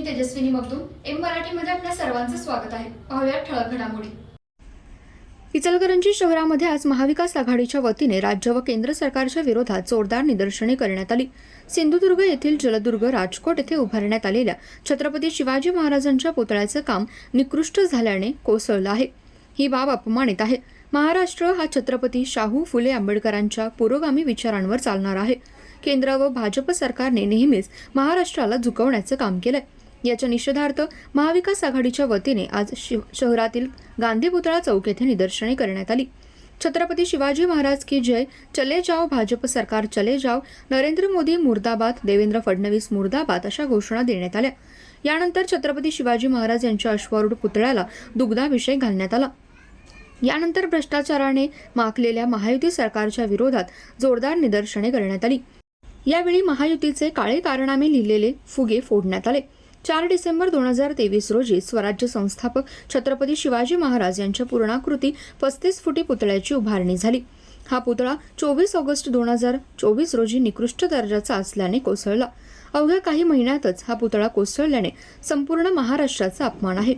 मी Tejaswini Magdum. M मराठीमध्ये आपल्या सर्वांचं स्वागत आहे. पाहूया ठळक घडामोडी. इचलकरंजी शहरामध्ये आज महाविकास आघाडीच्या वतीने राज्य व केंद्र सरकारच्या विरोधात जोरदार निदर्शने करण्यात आली. सिंधुदुर्ग येथील जलदुर्ग राजकोट येथे उभारण्यात आलेल्या छत्रपती शिवाजी महाराजांच्या पुतळ्याचं काम निकृष्ट झाल्याने कोसळलं आहे. ही बाब अपमानित आहे. महाराष्ट्र हा छत्रपती शाहू फुले आंबेडकरांच्या पुरोगामी विचारांवर चालणार आहे. केंद्र व भाजप सरकारने नेहमीच महाराष्ट्राला झुकवण्याचं काम केलंय. याच्या निषेधार्थ महाविकास आघाडीच्या वतीने आज शिव शहरातील गांधी पुतळा चौक येथे निदर्शने करण्यात आली. छत्रपती शिवाजी महाराज की जय चले जाओ भाजप सरकार चले जाओ नरेंद्र मोदी मुर्दाबाद देवेंद्र फडणवीस मुर्दाबाद अशा घोषणा देण्यात आल्या. यानंतर छत्रपती शिवाजी महाराज यांच्या अश्वारूढ पुतळ्याला दुग्धाभिषेक घालण्यात आला. यानंतर भ्रष्टाचाराने माखलेल्या महायुती सरकारच्या विरोधात जोरदार निदर्शने करण्यात आली. यावेळी महायुतीचे काळे कारनामे लिहिलेले फुगे फोडण्यात आले. चार डिसेंबर दोन हजार तेवीस रोजी स्वराज्य संस्थापक छत्रपती शिवाजी महाराज यांच्या पूर्णाकृती पस्तीस फुटी पुतळ्याची उभारणी झाली. हा पुतळा चोवीस ऑगस्ट दोन हजार चोवीस रोजी निकृष्ट दर्जाचा असल्याने कोसळला. अवघ्या काही महिन्यातच हा पुतळा कोसळल्याने संपूर्ण महाराष्ट्राचा अपमान आहे.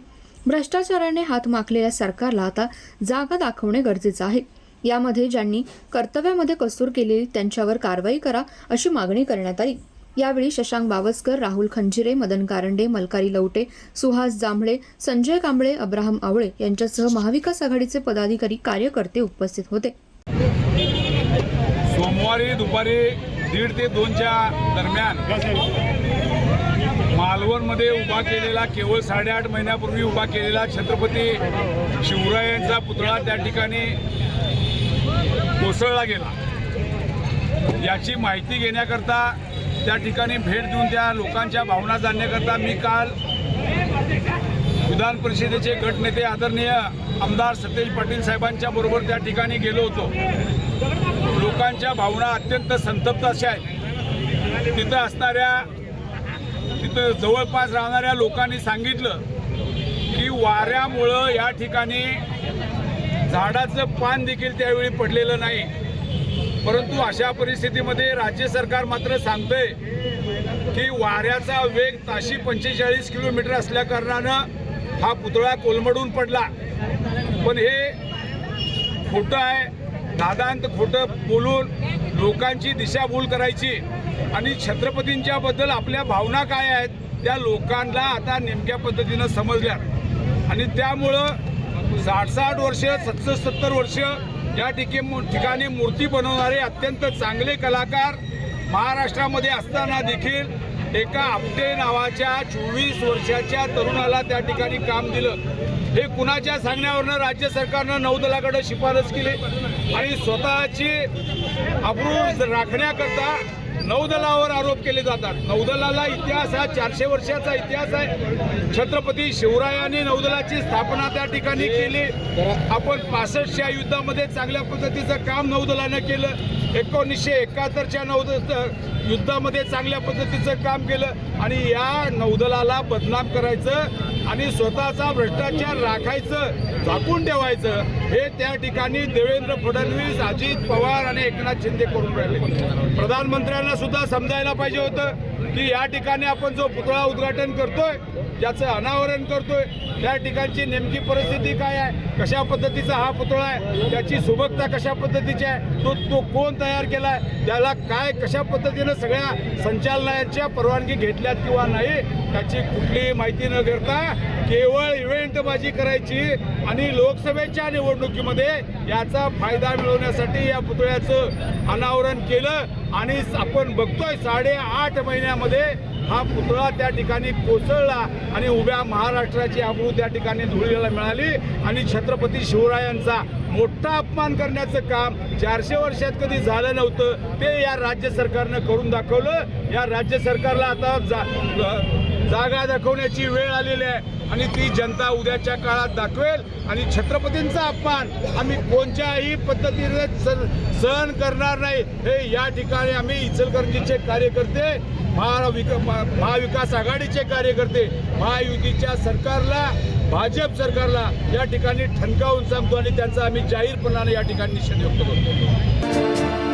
भ्रष्टाचाराने हात माखलेल्या सरकारला आता जागा दाखवणे गरजेचं आहे. यामध्ये ज्यांनी कर्तव्यामध्ये कसूर केलेली त्यांच्यावर कारवाई करा अशी मागणी करण्यात आली. यावेळी शशांक बावस्कर राहुल खंजिरे मदन कारंडे मलकारी लवटे सुहास जांभळे संजय कांबळे अब्राहम आवळे यांच्यासह महाविकास आघाडीचे पदाधिकारी कार्यकर्ते उपस्थित होते. सोमवारी दुपारी दीड ते दोनच्या दरम्यान मालवणमध्ये उभा केलेला केवळ साडेआठ महिन्यापूर्वी उभा केलेला छत्रपती शिवरायांचा पुतळा त्या ठिकाणी कोसळला गेला. याची माहिती घेण्याकरता त्या ठिकाणी भेट देऊन त्या लोकांच्या भावना जाणण्याकरता मी काल विधान परिषदेचे गटनेते आदरणीय आमदार सतेज पाटील साहेबांच्या बरोबर त्या ठिकाणी गेलो होतो. लोकांच्या भावना अत्यंत संतप्त अशा आहेत. तिथं असणाऱ्या तिथं जवळपास राहणाऱ्या लोकांनी सांगितलं की वाऱ्यामुळं या ठिकाणी झाडाचं पान देखील त्यावेळी पडलेलं नाही. परंतु अशा परिस्थितीमध्ये राज्य सरकार मात्र सांगतंय की वाऱ्याचा वेग ताशी पंचेचाळीस किलोमीटर असल्या कारणानं हा पुतळा कोलमडून पडला. पण हे खोटं आहे. दादांत खोटं बोलून लोकांची दिशाभूल करायची आणि छत्रपतींच्या बद्दल आपल्या भावना काय आहेत त्या लोकांना आता नेमक्या पद्धतीनं समजल्या आणि त्यामुळं साठ साठ वर्ष सत्तर सत्तर वर्ष या ठिके ठिकाणी मूर्ती बनवणारे अत्यंत चांगले कलाकार महाराष्ट्रामध्ये असताना देखील एका आपटे नावाच्या चोवीस वर्षाच्या तरुणाला त्या ठिकाणी काम दिलं. हे कुणाच्या सांगण्यावरनं राज्य सरकारनं नौदलाकडे शिफारस केली आणि स्वतःची अब्रू राखण्याकरता नौदलावर आरोप केले जातात. नौदलाला इतिहास हा चारशे वर्षाचा इतिहास आहे. छत्रपती शिवरायाने नौदलाची स्थापना त्या ठिकाणी केली. आपण पासष्टच्या युद्धामध्ये चांगल्या पद्धतीचं काम नौदलानं केलं. एकोणीसशे एकाहत्तरच्या नौद युद्धामध्ये चांगल्या पद्धतीचं काम केलं. आणि या नौदलाला बदनाम करायचं आणि स्वतःचा भ्रष्टाचार राखायचं झाकून ठेवायचं हे त्या ठिकाणी देवेंद्र फडणवीस अजित पवार आणि एकनाथ शिंदे करून राहिले. प्रधानमंत्र्यांना सुद्धा समजायला पाहिजे होतं की या ठिकाणी आपण जो पुतळा उद्घाटन करतोय ज्याचं अनावरण करतोय त्या ठिकाणची नेमकी परिस्थिती काय आहे कशा पद्धतीचा हा पुतळा आहे त्याची सुबकता कशा पद्धतीची आहे तो तो कोण तयार केला आहे त्याला काय कशा पद्धतीनं सगळ्या संचालनाच्या परवानगी घेतल्यात किंवा नाही त्याची कुठलीही माहिती न करता केवळ इव्हेंटबाजी करायची आणि लोकसभेच्या निवडणुकीमध्ये याचा फायदा मिळवण्यासाठी या पुतळ्याचं अनावरण केलं. आणि आपण बघतोय साडेआठ महिन्यामध्ये हा पुतळा त्या ठिकाणी कोसळला आणि उभ्या महाराष्ट्राची आबरू त्या ठिकाणी धुळीला मिळाली. आणि छत्रपती शिवरायांचा मोठा अपमान करण्याचं काम चारशे वर्षात कधी झालं नव्हतं ते या राज्य सरकारनं करून दाखवलं. या राज्य सरकारला आता जा जागा दाखवण्याची वेळ आलेली आहे आणि ती जनता उद्याच्या काळात दाखवेल. आणि छत्रपतींचा अपमान आम्ही कोणत्याही पद्धतीने स- सहन करणार नाही. हे या ठिकाणी आम्ही इचलकरंजीचे कार्यकर्ते महाविक महाविकास आघाडीचे कार्यकर्ते महायुतीच्या सरकारला भाजप सरकारला या ठिकाणी ठणकावून सांगतो आणि त्यांचा आम्ही जाहीरपणाने या ठिकाणी निषेध व्यक्त करतो.